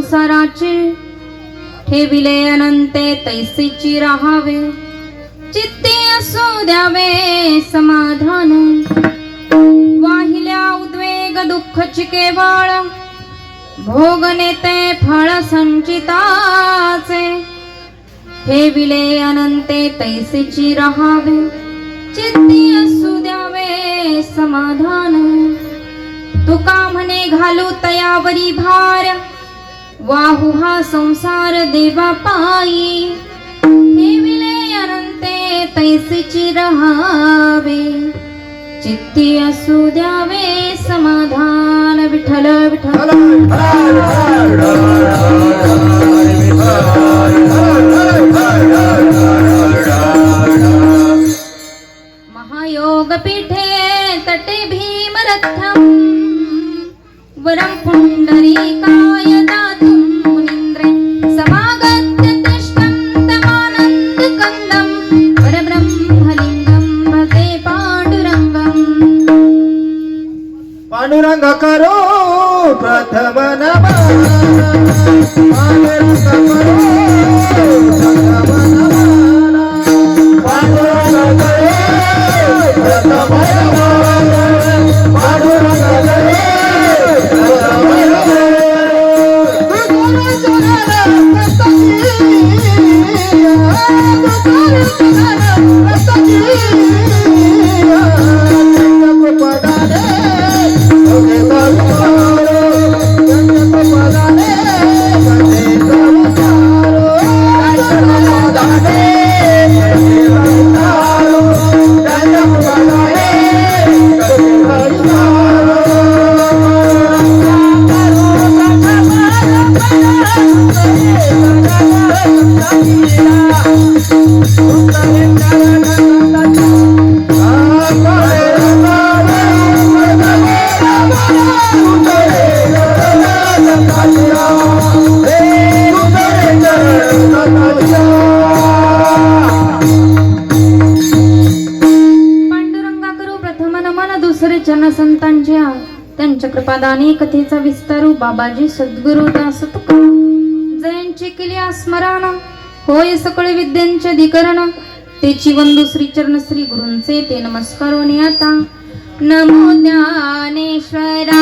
संसाराचे. ठेविले अनंते तैसीची राहावे. चित्ते असू द्यावे समाधान. वाहिल्या उद्वेग दुःखची केवळ. भोग नेते फळ संचिताचे. ठेविले अनंते तैसीची राहावे. चित्ते असू द्यावे समाधान. तुका म्हणे घालू तयावरी भार. वाहू हा संसार देवा पायी. ठेविले अनंते तैसीची रहावे चित्ती असू द्यावे समाधान विठ्ठल विठ्ठल. महायोग पीठे तटे भीमरथम. वरं पुण्डरीकाय दातुं त्यांच्या कथेचा विस्तारू बाबाजी सद्गुरु दास तुकाराम केली स्मरण होय सकळे विद्यांचे अधिकरण. तेची वंदू श्री चरण श्री गुरूंचे ते नमस्कार आता. नमो ज्ञानेश्वरा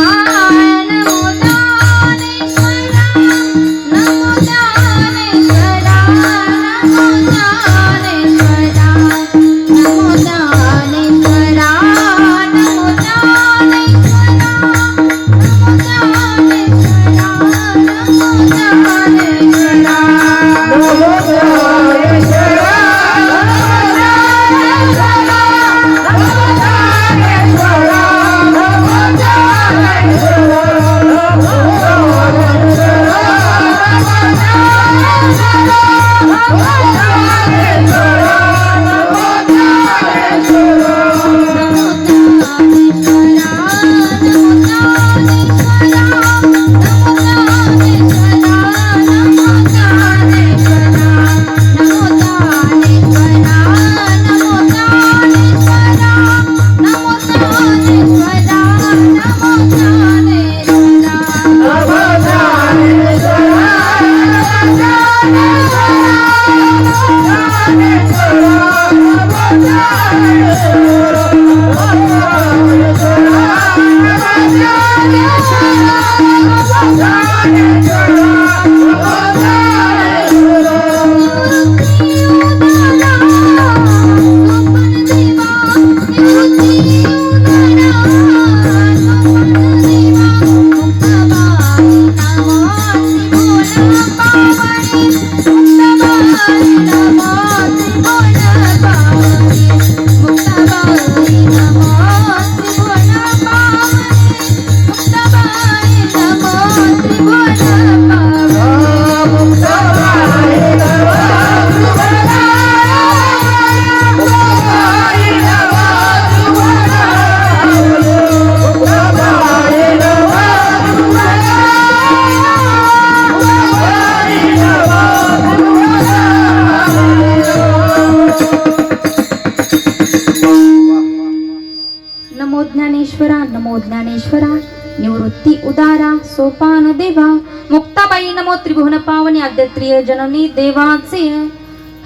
सोपान देवा मुक्ताबाई नमो त्रिभुवन पावनी आद्यत्रिय जननी देवाचे.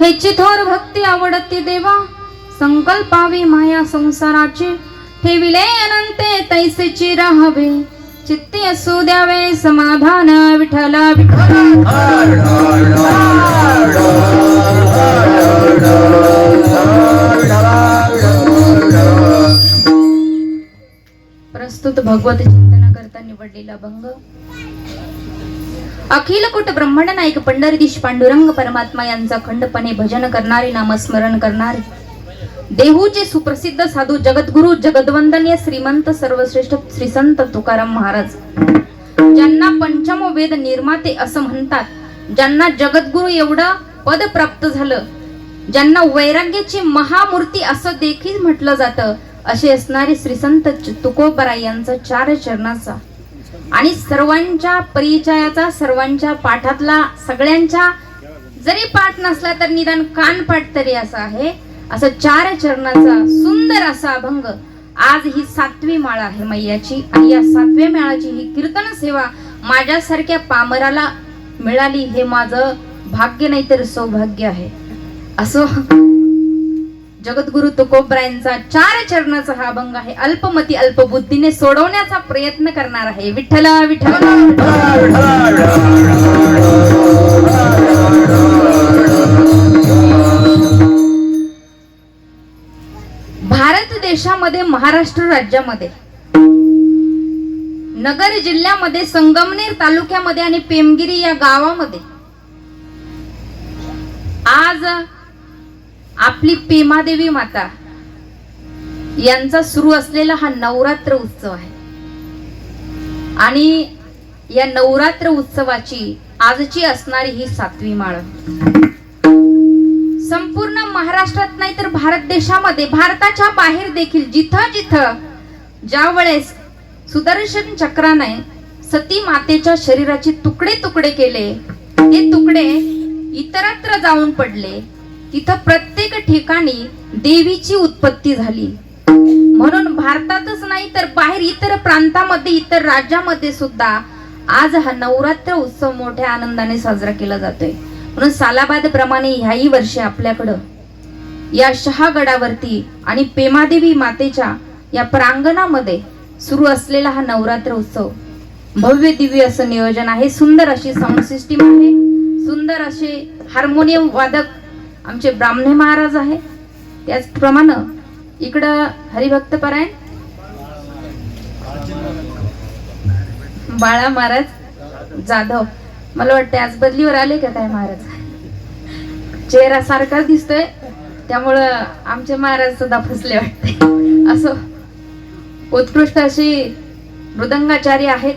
हे चिथोर भक्ती आवडती देवा संकल्पावी माया संसाराचे. ठेविले अनंते तैसेची राहावे चित्ती असू द्यावे समाधान विठला विठ्ठला. प्रस्तुत भगवत चिंतन करता निवडलेला अभंग अखिल कुट ब्रह्मांड नायक पंढरीदीश पांडुरंग परमात्मा यांचा खंडपणे भजन करणारे नामस्मरण करणारे. देहूचे सुप्रसिद्ध साधू जगद्गुरु जगदवंदनीय श्रीमंत सर्वश्रेष्ठ श्री संत तुकाराम महाराज. ज्यांना पंचम वेद निर्माते असं म्हणतात ज्यांना जगद्गुरु एवढं पद प्राप्त झालं ज्यांना वैराग्याची महामूर्ती असं देखील म्हटलं जातं असे असणारे श्री संत तुकोबरा यांचा चार चरणाचा आणि सर्वांच्या परिचयाचा सर्वांच्या पाठातला सगळ्यांच्या जरी पाठ नसला तर निदान कान पाठ तरी असा आहे. असं चार चरणाचा सुंदर असा अभंग. आज ही सातवी माळ आहे मैयाची आणि या सातव्या माळाची ही कीर्तन सेवा माझ्यासारख्या पामराला मिळाली हे माझं भाग्य नाही तर सौभाग्य आहे. असो जगद्गुरु तुकोबरायांचा चार चरणाचा हा अभंग आहे. अल्पमती अल्पबुद्धीने सोडवण्याचा प्रयत्न करणार आहे. विठ्ठल विठ्ठल. भारत देशामध्ये महाराष्ट्र राज्यामध्ये नगर जिल्ह्यामध्ये संगमनेर तालुक्यामध्ये आणि पेमगिरी या गावामध्ये आज आपली पेमादेवी माता. यांचा सुरू असलेला हा नवरात्र उत्सव आहे. आणि या नवरात्र उत्सवाची आजची असणारी ही सातवी माळ. संपूर्ण महाराष्ट्रात नाही तर भारत देशामध्ये भारताच्या बाहेर देखील जिथं जिथं ज्या वेळेस सुदर्शन चक्राने सती मातेच्या शरीराचे तुकडे तुकडे केले ते तुकडे इतरत्र जाऊन पडले तिथं प्रत्येक ठिकाणी देवीची उत्पत्ती झाली. म्हणून भारतातच नाही तर बाहेर इतर प्रांतामध्ये इतर राज्यामध्ये सुद्धा आज हा नवरात्र उत्सव मोठ्या आनंदाने साजरा केला जातोय. म्हणून सालाबाद प्रमाणे ह्याही वर्षी आपल्याकडं या शहागडावरती आणि पेमादेवी मातेच्या या प्रांगणामध्ये सुरू असलेला हा नवरात्र उत्सव भव्य दिव्य असं नियोजन आहे. सुंदर अशी साऊंड सिस्टीम आहे. सुंदर असे हार्मोनियम वादक आमचे ब्राह्मणे महाराज आहे. त्याचप्रमाणे इकडं हरिभक्त परायण. बाळा महाराज जाधव. मला वाटतं आज बदलीवर आले का काय महाराज? चेहरा सारखा दिसतोय. त्यामुळं आमचे महाराज सुद्धा फसले वाटते असं उत्कृष्ट अशी मृदंगाचार्य आहेत.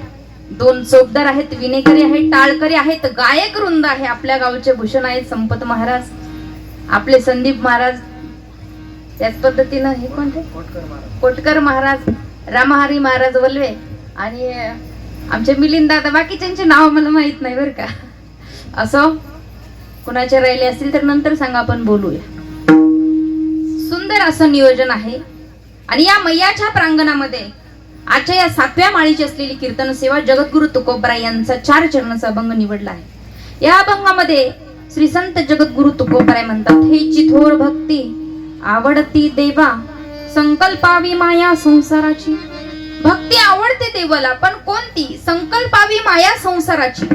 दोन चोपदार आहेत विनेकरी आहेत टाळकरी आहेत गायक वृंद आहे आपल्या गावचे भूषण आहेत संपत महाराज. आपले संदीप महाराज त्याच पद्धतीनं हे कोणते? कोटकर महाराज. रामहरी महाराज वल्वे आणि आमचे मिलिंद दादा बाकीच्यांचे नाव मला माहीत नाही बरं का. असं कुणाचे राहिले असतील तर नंतर सांगा आपण बोलूया. सुंदर असं नियोजन आहे. आणि या मैयाच्या प्रांगणामध्ये आजच्या या सातव्या माळीची असलेली कीर्तन सेवा जगद्गुरु तुकोबरा यांचा चार चरणाचा अभंग निवडला आहे. या अभंगामध्ये श्री संत जगद्गुरु तुकोबराय म्हणतात हे चिथोर भक्ती आवडती देवा संकल्पावी माया संसाराची. भक्ती आवडते देवाला पण कोणती? संकल्पावी माया संसाराची.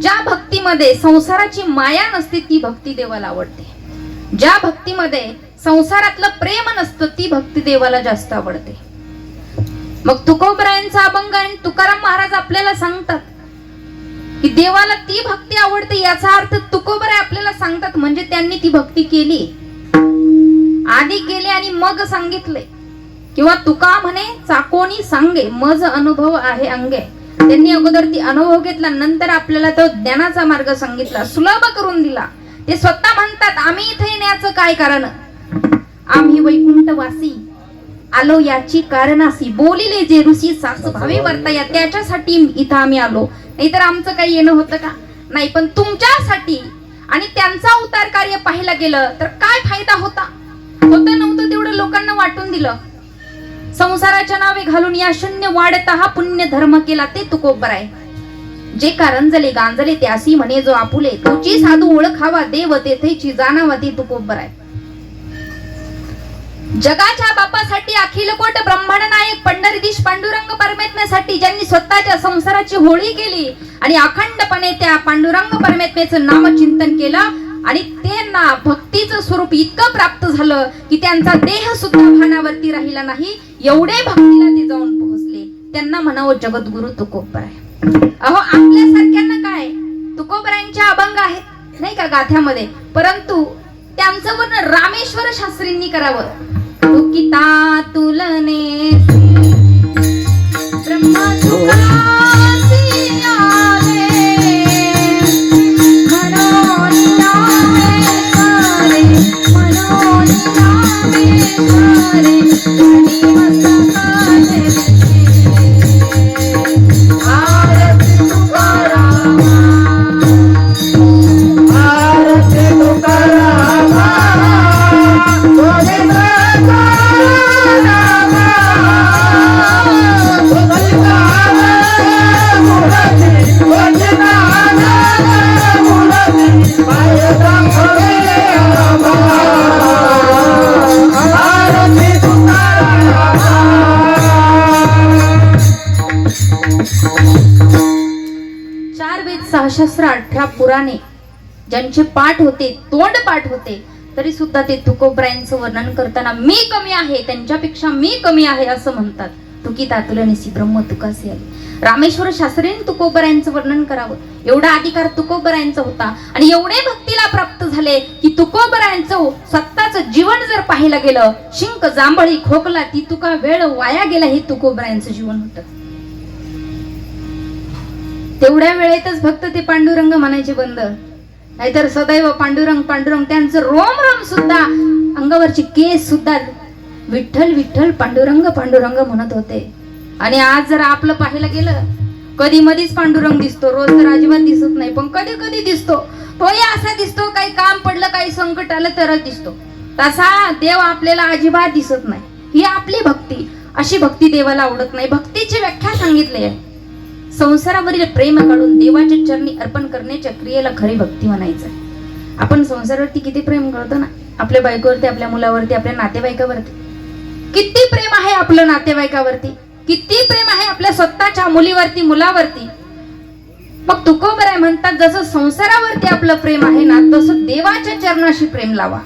ज्या भक्तीमध्ये संसाराची माया नसते ती भक्ती देवाला आवडते. ज्या भक्तीमध्ये संसारातलं प्रेम नसतं ती भक्ती देवाला जास्त आवडते. मग तुकोबरायांचा अभंग आणि तुकाराम महाराज आपल्याला सांगतात की देवाला ती भक्ती आवडते याचा अर्थ तुकोबराय आपल्याला सांगतात म्हणजे त्यांनी ती भक्ती केली. आधी केले आणि मग सांगितले. किंवा तुका म्हणे चाकोनी सांगे मज अनुभव आहे अंगे. त्यांनी अगोदर ती अनुभव घेतला नंतर आपल्याला तो ज्ञानाचा मार्ग सांगितला सुलभ करून दिला. ते स्वतः म्हणतात आम्ही इथे येण्याचं काय कारण? आम्ही वैकुंठवासी. आलो याची कारणासी. बोलिले जे ऋषी सास भावे वर्तया. त्याच्यासाठी इथं आम्ही आलो. नाहीतर आमचं काही येणं होतं का? नाही पण तुमच्यासाठी आणि त्यांचा उतार कार्य पाहायला गेलं तर काय फायदा होता? होतं नव्हतं तेवढं लोकांना वाटून दिलं. संसाराच्या नावे घालून या शून्य वाढता हा पुण्य धर्म केला ते तुकोबर आहे. जे कारंजले गांजले त्यासी म्हणे जो आपुले तुझी साधू ओळखावा देव तेथेची जाणावा ते तुकोबर आहे. जगाच्या बापासाठी अखिल कोट ब्रह्मांड नायक पंढरीदीश पांडुरंग परमेत्म्यासाठी ज्यांनी स्वतःच्या संसाराची होळी केली आणि अखंडपणे त्या पांडुरंग परमेत्म्याचं नामचिंतन केलं आणि त्यांना भक्तीचं स्वरूप इतकं प्राप्त झालं की त्यांचा देह सुद्धा भानावरती राहिला नाही एवढे भक्तीला ते जाऊन पोहोचले. त्यांना म्हणावं जगद्गुरु तुकोबर आहे अहो आपल्यासारख्यांना काय? तुकोबरांच्या अभंग आहेत नाही का गाथ्यामध्ये? परंतु त्यांचं वर्णन रामेश्वर शास्त्रींनी करावं. तुकिता तुलने ब्रह्मा होते तोंड पाठ होते तरी सुद्धा ते तुकोबरायांचं वर्णन करताना मी कमी आहे त्यांच्यापेक्षा मी कमी आहे असं म्हणतात. तुकी तातुलनेसी ब्रह्म तुकासे आले रामेश्वर शास्त्रीने तुकोबरायांचं वर्णन करावं. एवढा अधिकार तुकोबरायांचा होता आणि एवढे भक्तीला प्राप्त झाले की तुकोबरायांचं स्वतःचं जीवन जर पाहायला गेलं शिंक जांभळी खोकला ती तुका वेळ वाया गेला हे तुकोबरायांचं जीवन होतं. तेवढ्या वेळेतच भक्त ते पांडुरंग म्हणायचे बंद. नाहीतर सदैव पांडुरंग पांडुरंग त्यांचं रोम रोम सुद्धा अंगावरची केस सुद्धा विठ्ठल विठ्ठल पांडुरंग पांडुरंग म्हणत होते. आणि आज जर आपलं पाहायला गेलं कधी मधीच पांडुरंग दिसतो. रोज तर अजिबात दिसत नाही पण कधी कधी दिसतो. तोही असा दिसतो काही काम पडलं काही संकट आलं तरच दिसतो. तसा देव आपल्याला अजिबात दिसत नाही. ही आपली भक्ती. अशी भक्ती देवाला आवडत नाही. भक्तीची व्याख्या सांगितली आहे. संसारावरील प्रेम काढून देवाच्या चरणी अर्पण करण्याच्या क्रियेला खरी भक्ती म्हणायचं. आहे. आपण संसारावरती किती प्रेम करतो ना? आपल्या बायकोवरती आपल्या मुलावरती आपल्या नातेवाईकावरती. किती प्रेम आहे आपलं नातेवाईकावरती? किती प्रेम आहे आपल्या स्वतःच्या मुलीवरती मुलावरती? मग तुकोबर आहे म्हणतात जसं संसारावरती आपलं प्रेम आहे ना तसं देवाच्या चरणाशी प्रेम लावा.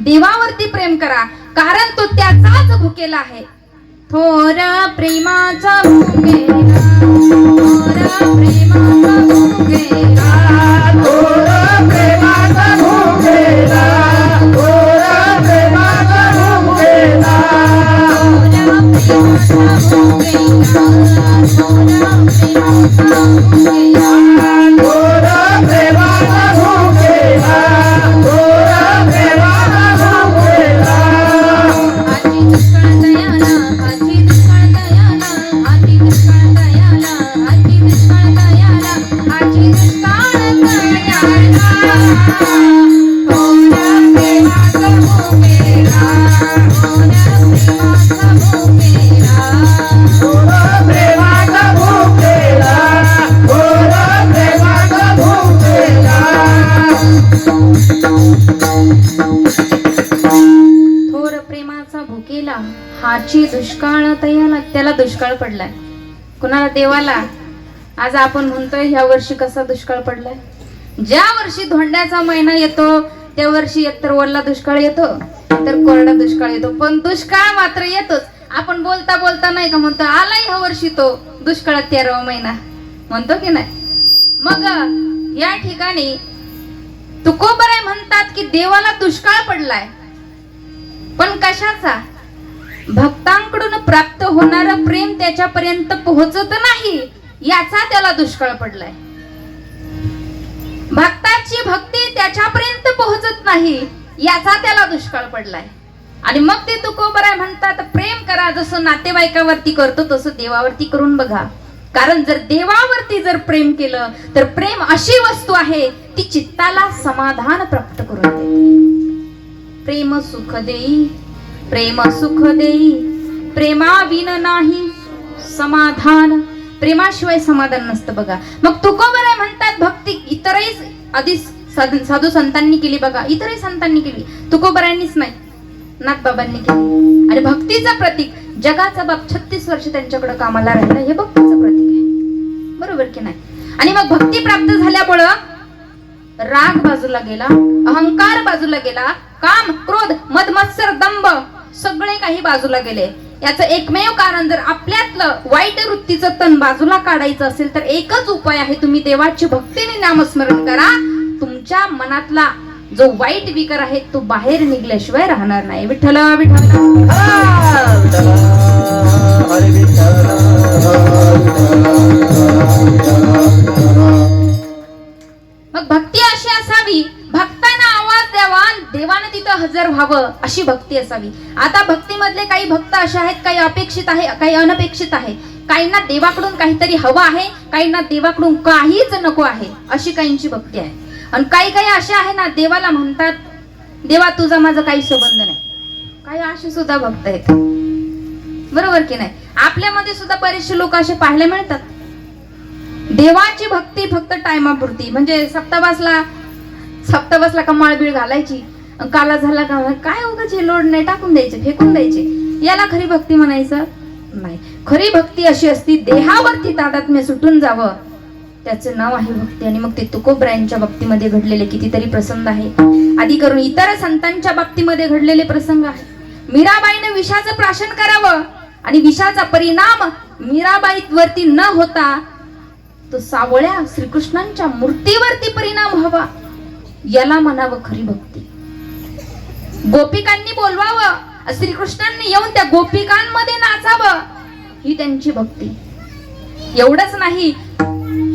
देवावरती प्रेम करा कारण तो त्याचाच भुकेला आहे. थोरा प्रेमाचा मुंगेरा दुष्काळ पडलाय. कुणाला देवाला? आज आपण म्हणतोय ह्या वर्षी कसा दुष्काळ पडलाय? ज्या वर्षी धोंड्याचा महिना येतो त्या वर्षी एकतर वल्ला दुष्काळ येतो तर कोरडा दुष्काळ येतो. पण दुष्काळ मात्र येतोच. आपण बोलता बोलता नाही का म्हणतो आला ह्या वर्षी तो दुष्काळात तेरावा महिना. म्हणतो की नाही? मग या ठिकाणी तुकोबराय म्हणतात की देवाला दुष्काळ पडलाय. पण कशाचा? भक्तांकडून प्राप्त होणार प्रेम त्याच्यापर्यंत पोहोचत नाही याचा त्याला दुष्काळ पडलाय. भक्ताची भक्ती त्याच्यापर्यंत पोहोचत नाही याचा त्याला दुष्काळ पडलाय. आणि मग ते तुकोबराय म्हणतात प्रेम करा जसं नातेवाईकावरती करतो तसं देवावरती करून बघा. कारण जर देवावरती जर प्रेम केलं तर प्रेम अशी वस्तू आहे ती चित्ताला समाधान प्राप्त करून देते. प्रेम सुख देई प्रेम सुख देई प्रेमाविन नाही समाधान प्रेमाशिवाय समाधान नसतं बघा. मग तुकोबर म्हणतात भक्ती इतरही आधी साधू संतांनी केली बघा इतरही संतांनी केली. तुकोबरांनीच नाही नाथबाबांनी केली. आणि भक्तीचं प्रतीक जगाचा बाप छत्तीस वर्ष त्यांच्याकडे कामाला राहिला हे भक्तीचं प्रतीक आहे. बरोबर की नाही? आणि मग भक्ती प्राप्त झाल्यामुळं राग बाजूला गेला अहंकार बाजूला गेला काम क्रोध मदमत्सर दंभ सगळे काही बाजूला गेले. याचं एकमेव कारण जर आपल्यातलं वाईट वृत्तीचं तण बाजूला काढायचं असेल तर एकच उपाय आहे तुम्ही देवाची भक्तीने नामस्मरण करा. तुमच्या मनातला जो वाईट विकार आहे तो बाहेर निघल्याशिवाय राहणार नाही. विठ्ठल विठ्ठल. मग भक्ती अशी असावी भक्ता आवाज देवानं तिथं हजर व्हावं अशी भक्ती असावी. आता भक्तीमधले काही भक्त असे आहेत काही अपेक्षित आहे काही अनपेक्षित आहे. काहींना देवाकडून काहीतरी हवं आहे काहींना देवाकडून काहीच नको आहे अशी काहींची भक्ती आहे. आणि काही काही असे आहे ना देवाला म्हणतात देवा तुझा माझं काही संबंध नाही. काही असे सुद्धा भक्त आहेत. बरोबर की नाही? आपल्यामध्ये सुद्धा बरेचसे लोक असे पाहायला मिळतात. देवाची भक्ती फक्त टायमापुरती म्हणजे सप्ताबासला सप्ताबासला का माळबीळ घालायची? काला झाला का? काय उगाच हे लोड नाही टाकून द्यायचे फेकून द्यायचे? याला खरी भक्ती म्हणायचं? नाही. खरी भक्ती अशी असती देहावरती तादात्म्य सुटून जावं. त्याचं नाव आहे भक्ती आणि मग ते तुकोबरायांच्या बाबतीमध्ये घडलेले कितीतरी प्रसंग आहे. आधी करून इतर संतांच्या बाबतीमध्ये घडलेले प्रसंग आहे. मीराबाईनं विषाचं प्राशन करावं आणि विषाचा परिणाम मीराबाई वरती न होता तो सावळ्या श्रीकृष्णांच्या मूर्तीवरती परिणाम व्हावा. याला म्हणावं खरी भक्ती. गोपिकांनी बोलवावं श्रीकृष्णांनी येऊन त्या गोपिकांमध्ये नाचावं ही त्यांची भक्ती. एवढंच नाही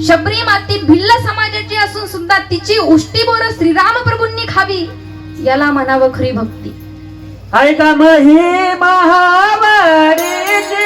शबरी माती भिल्ल समाजाची असून सुद्धा तिची उष्टी बोर श्रीराम प्रभूंनी खावी याला म्हणावं खरी भक्ती. ऐका मही महावारीची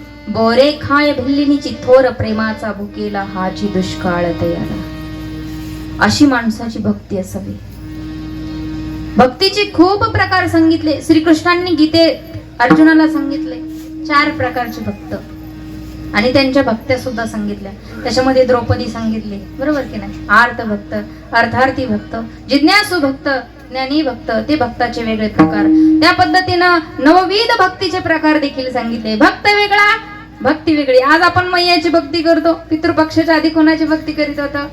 बोरे खाय भिल्लीनीची थोर प्रेमाचा भुकेला हाची दुष्काळ तयाला अशी माणसाची भक्ती असावी. भक्तीचे खूप प्रकार सांगितले. श्रीकृष्णांनी गीते अर्जुनाला सांगितले. चार प्रकारचे भक्त. आणि त्यांच्या भक्त्या सुद्धा सांगितल्या. त्याच्यामध्ये द्रौपदी सांगितली. बरोबर की नाही? आर्त भक्त अर्थार्थी भक्त जिज्ञासू भक्त ज्ञानी भक्त ते भक्ताचे वेगळे प्रकार. त्या पद्धतीनं नवविध भक्तीचे प्रकार देखील सांगितले. भक्त वेगळा भक्ती वेगळी. आज आपण मैयाची भक्ती करतो. पितृपक्षाच्या आधी कोणाची भक्ती करीत होतो?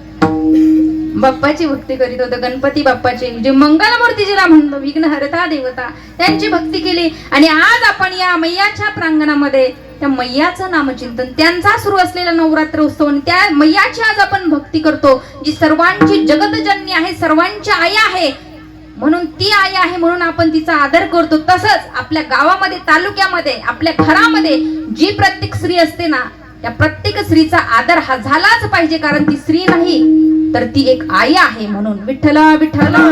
बाप्पाची भक्ती करीत होतं. गणपती बाप्पाची. जे मंगलमूर्ती जिला म्हणतो विघ्नहरता देवता. त्यांची भक्ती केली. आणि आज आपण या मैयाच्या प्रांगणामध्ये त्या मैयाचं नामचिंतन त्यांचा सुरू असलेला नवरात्र उत्सव आणि त्या मैयाची आज आपण भक्ती करतो. जी सर्वांची जगतजन्य आहे सर्वांची आई आहे म्हणून ती आई आहे म्हणून आपण तिचा आदर करतो. तसंच आपल्या गावामध्ये तालुक्यामध्ये आपल्या घरामध्ये जी प्रत्येक स्त्री असते ना त्या प्रत्येक स्त्रीचा आदर हा झालाच पाहिजे. कारण ती स्त्री नाही तर ती एक आई आहे म्हणून. विठ्ठला विठ्ठला.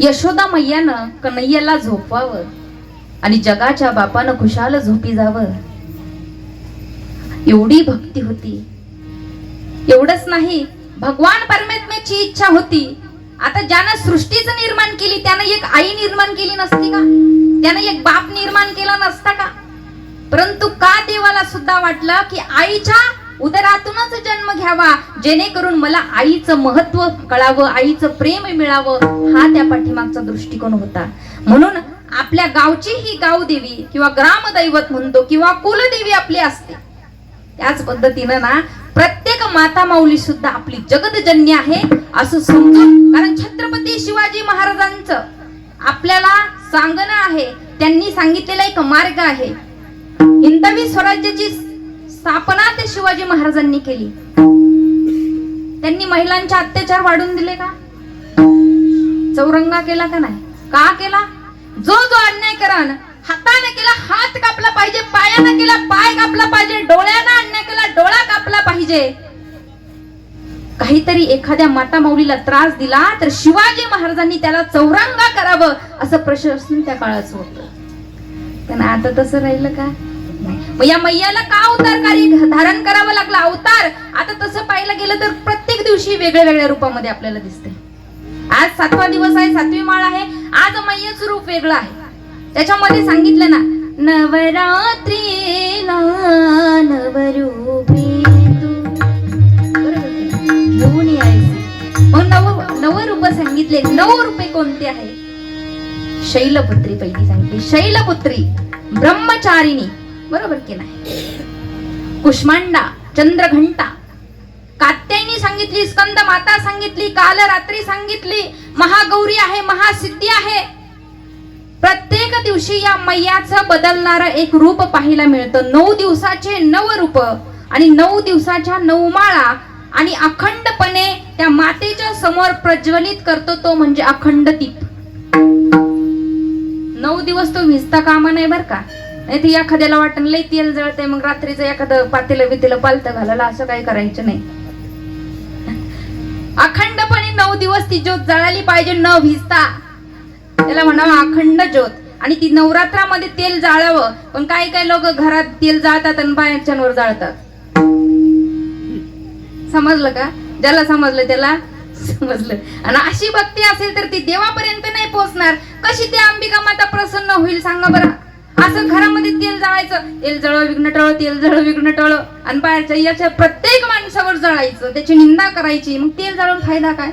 यशोदा मैयानं कन्हैयाला झोपवावं आणि जगाच्या बापानं खुशाल झोपी जावं. एवढी भक्ती होती. एवढंच नाही भगवान परमात्म्याची इच्छा होती. आता ज्यानं सृष्टीचं निर्माण केली त्यानं एक आई निर्माण केली नसती का? त्यानं एक बाप निर्माण केला नसता का? परंतु का देवाला सुद्धा वाटलं की आईच्या उदरातूनच जन्म घ्यावा जेणेकरून मला आईचं महत्त्व कळावं आईचं प्रेम मिळावं हा त्या पाठीमागचा दृष्टिकोन होता. म्हणून आपल्या गावची ही गावदेवी किंवा ग्रामदैवत म्हणतो किंवा कुलदेवी आपली असते. त्याच पद्धतीनं ना प्रत्येक माता माऊली सुद्धा आपली जगदजन्य आहे असं समजून कारण छत्रपती शिवाजी महाराजांचं आपल्याला सांगणं आहे त्यांनी सांगितलेला एक मार्ग आहे. हिंदवी स्वराज्याची स्थापना ते शिवाजी महाराजांनी केली. त्यांनी महिलांचे अत्याचार वाढून दिले का? चौरंगा केला का नाही? का केला? जो जो अन्याय करण हाताने केला हात कापला पाहिजे पायानं केला पाय कापला पाहिजे डोळ्यानं अन्याय केला डोळा कापला पाहिजे. काहीतरी एखाद्या माता माऊलीला त्रास दिला तर शिवाजी महाराजांनी त्याला चौरंगा करावं असं प्रशासन त्या काळाचं होतं. पण आता तसं राहिलं का? मग या मैयाला का अवतार धारण करावं लागलं? अवतार आता तसं पाहायला गेलं तर प्रत्येक दिवशी वेगळ्या वेगळ्या रूपामध्ये आपल्याला दिसते आज सातवा दिवस आहे सातवी माळ आहे आज मैयाचं रूप वेगळं आहे. त्याच्यामध्ये सांगितलं ना नवरात्रीला नवरूपी घेऊन मग नव सांगितले. नऊ रूपे कोणते आहे? शैलपुत्री पहिली सांगितली. शैलपुत्री ब्रह्मचारिणी. बरोबर की नाही? कुष्मांडा चंद्रघंटा. कात्यायनी सांगितली स्कंद माता सांगितली काल रात्री सांगितली महागौरी आहे महासिद्धी आहे. प्रत्येक दिवशी या मैयाचं बदलणारं एक रूप पाहायला मिळतं. नऊ दिवसाचे नव रूप आणि नऊ दिवसाच्या नऊ माळा आणि अखंडपणे त्या मातेच्या समोर प्रज्वलित करतो तो म्हणजे अखंड दीप. नऊ दिवस तो विजता कामा नाही बर का. नाही ते एखाद्याला वाटण लई तेल जळते मग रात्रीचं एखादं पातेलं बितेलं पालतं घालायला असं काही करायचं नाही. अखंडपणे नऊ दिवस ती ज्योत जळाली पाहिजे न भिजता. त्याला म्हणावं अखंड ज्योत. आणि ती नवरात्रामध्ये तेल जाळावं. पण काही काही लोक घरात तेल जाळतात आणि बायांच्यावर जाळतात. समजलं का? ज्याला समजलं त्याला समजलं. आणि अशी भक्ती असेल तर ती देवापर्यंत नाही पोहोचणार. कशी ती अंबिका माता प्रसन्न होईल सांगा बरं? असं घरामध्ये तेल जाळायचं. तेल जळ विघ्न टळ तेल जळ विघ्न टळ. आणि बाहेरच्या याच्या प्रत्येक माणसावर जळायचं. त्याची निंदा करायची. मग तेल जाळून फायदा काय?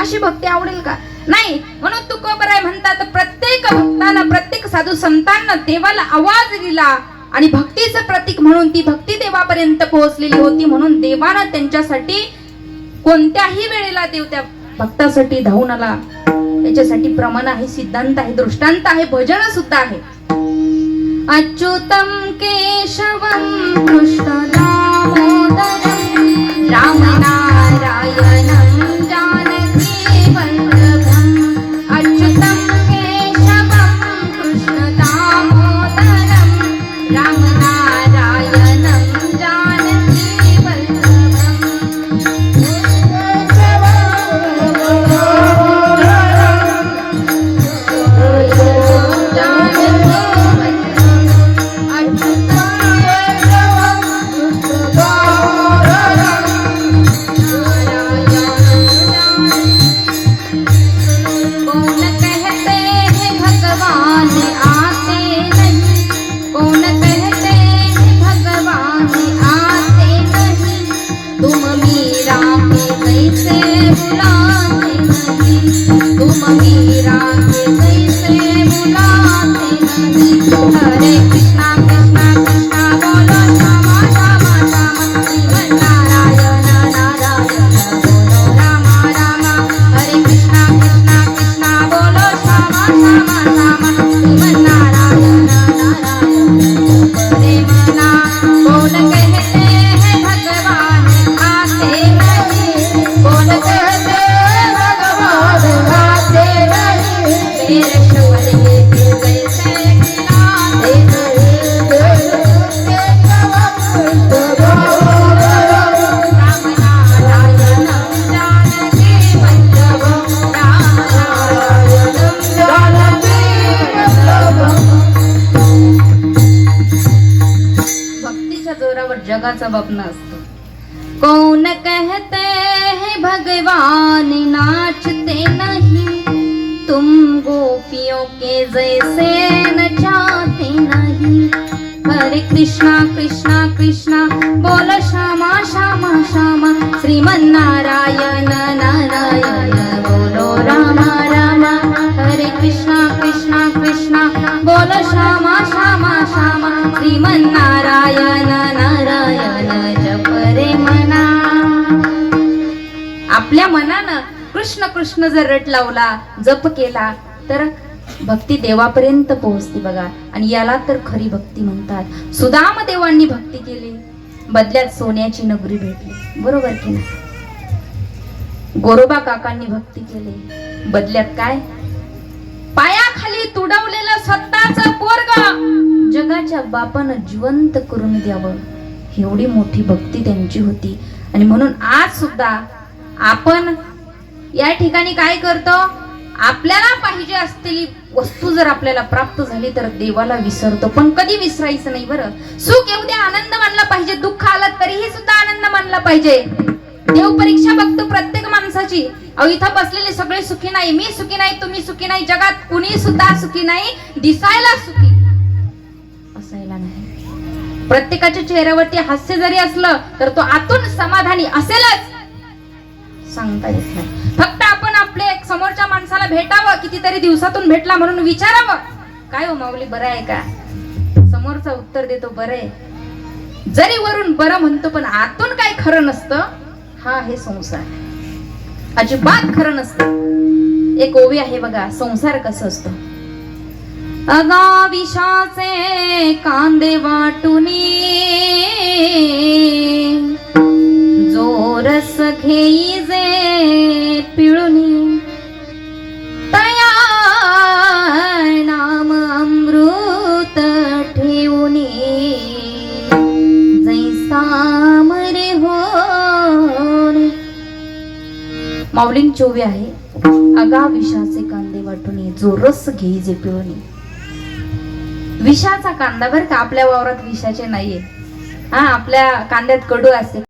अशी भक्ती आवडेल का? नाही म्हणून तुकोबराय म्हणतात प्रत्येक भक्ताला प्रत्येक साधू संतांना देवाला आवाज दिला आणि भक्तीचं प्रतीक म्हणून ती भक्ती देवापर्यंत पोहोचलेली होती म्हणून देवानं त्यांच्यासाठी कोणत्याही वेळेला देव त्या भक्तासाठी धावून आला. त्याच्यासाठी प्रमाण आहे सिद्धांत आहे दृष्टांत आहे भजन सुद्धा आहे. अच्युतम केशवम कृष्ण दामोदरम राम नारायणं जोरावर बापना असतो. कौन कहते है भगवान नाचते नहीं. तुम गोपियों के जैसे नचाते नहीं. हरे कृष्णा कृष्णा कृष्णा बोल श्यामा श्यामा श्यामा. श्रीमन्नारायण नारायण बोलो रामा रामा. हरे कृष्णा कृष्णा कृष्णा. बोल श्यामा श्यामा श्यामा. श्रीमन्नारायण नारायण जप रे मना. आपल्या मनानं कृष्ण कृष्ण जर रट लावला जप केला तर भक्ती देवापर्यंत पोहोचते बघा. आणि याला तर खरी भक्ती म्हणतात. सुदाम देवांनी भक्ती केली. बदल्यात सोन्याची नगरी भेटली. बरोबर की नाही? गोरोबा काकांनी भक्ती केली. बदल्यात काय? तुडवलेलं स्वतःच पोरग. जगाच्या बापानं जिवंत करून द्यावं. एवढी मोठी भक्ती त्यांची होती. आणि म्हणून आज सुद्धा आपण या ठिकाणी काय करतो? आपल्याला पाहिजे असलेली वस्तू जर आपल्याला प्राप्त झाली तर देवाला विसरतो. पण कधी विसरायचं नाही बरं? सुख येऊ दे आनंद मानला पाहिजे दुःख आलं तरीही सुद्धा आनंद मानला पाहिजे. देव परीक्षा बघतो प्रत्येक माणसाची. अहो इथं बसलेले सगळे सुखी नाही. मी सुखी नाही तुम्ही सुखी नाही. जगात कुणी सुद्धा सुखी नाही दिसायला सुखी. असायला नाही. प्रत्येकाच्या चेहऱ्यावरती हास्य जरी असलं तर तो आतून समाधानी असेलच. सांगता येत नाही. फक्त आपण आपले समोरच्या माणसाला भेटावं कितीतरी दिवसातून भेटला म्हणून विचारावं. काय हो माऊली बरं आहे का? समोरचा उत्तर देतो बरं आहे. जरी वरून बरं म्हणतो पण आतून काय खरं नसतं. हा आहे संसार. अजिबात खरं नसतं. एक ओवी आहे बघा संसार कसं असतो? अगा विषाचे कांदे वाटुनी जो रस घेई जे पिळुनी माऊलिंग चोवी आहे. अगा विषाचे कांदे वाटून जो रस घेई जे पिळुनी विषाचा कांदा बर का आपल्या वावरात विषाचे नाहीये. हा आपल्या कांद्यात कडू असते.